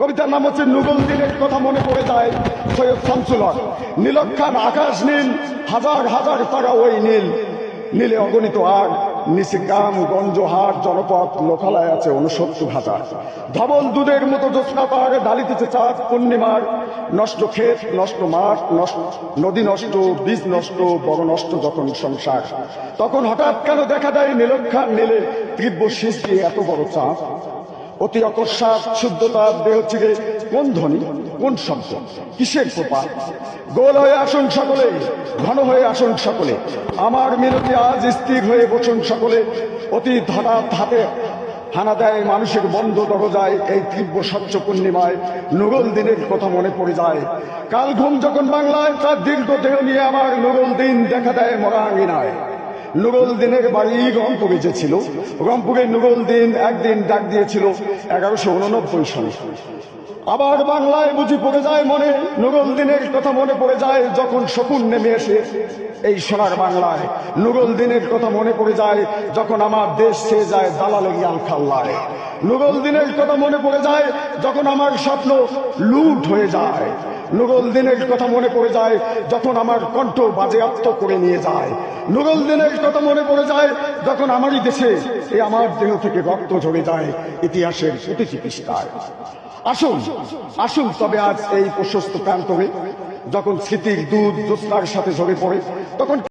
কবিতার নাম হচ্ছে নুগল দিনের কথা মনে পড়ে যায় সৈয়দ শামসুল হক নীলক্ষার আকাশ নীল, হাজার হাজার তারা ওই নীল। নীলে অগণিত আগ, নিচে গ্রাম, গঞ্জ, হাট জনপদ লোকালয় আছে উনসত্তর হাজার। ধবল দুধের মতো জ্যোৎস্না পাহাড়ে ডালিতেছে চাঁদ পূর্ণিমার। নষ্ট ক্ষেত, নষ্ট মাঠ, নষ্ট, নদী নষ্ট, বীজ নষ্ট বড় নষ্ট যখন সংসার। তখন হঠাৎ কেন দেখা দেয় নীলক্ষার নীলে তীব্র দিয়ে এত বড় চাঁদ? অতি অকস্মাৎ শুদ্ধতার দেহ চিরে কোন ধ্বনি, কোন শব্দ? কিসের প্রপাত? গোল হয়ে আসুন সকলে, ঘন হয়ে আসুন সকলে। আমার মিনতি আজ স্থির হয়ে বসুন সকলে। অতি হঠাৎ হাতে হানা দেয় মানুষের বন্ধ দরজায় এই তীব্র স্বচ্ছ পূর্ণিমায়। নুগল দিনের কথা মনে পড়ে যায়। কাল ঘুম যখন বাংলায়, তার দীর্ঘ দেহ নিয়ে আমার নুগল দিন দেখা দেয় মরা আঙিনায় নুরুল দিনের বাড়ি রংপুরে যে ছিল রংপুরে নুরুল দিন একদিন ডাক দিয়েছিল, এগারোশো উননব্বই সালে। আবার বাংলায় বুঝি পড়ে যায় মনে, নুরুল দিনের কথা মনে পড়ে যায় যখন শকুন নেমে এসে এই সোনার বাংলায়। নুরুল দিনের কথা মনে পড়ে যায় যখন আমার দেশ ছেয়ে যায় দালালের ইয়াল খাল্লায়। নুরুল দিনের কথা মনে পড়ে যায় যখন আমার স্বপ্ন লুট হয়ে যায়। নুরুল দিনের কথা মনে পড়ে যায়, যখন আমার কণ্ঠ বাজেয়াপ্ত করে নিয়ে যায়। নুরুল দিনের কথা মনে পড়ে যায়, যখন আমারই দেশে এ আমার দেহ থেকে রক্ত ঝরে যায়, ইতিহাসের প্রতিটি পৃষ্ঠায়। আসুন আসুন তবে আজ এই প্রশস্ত প্রান্তরে, যখন স্মৃতির দুধ জোস্তার সাথে ঝরে পড়ে, তখন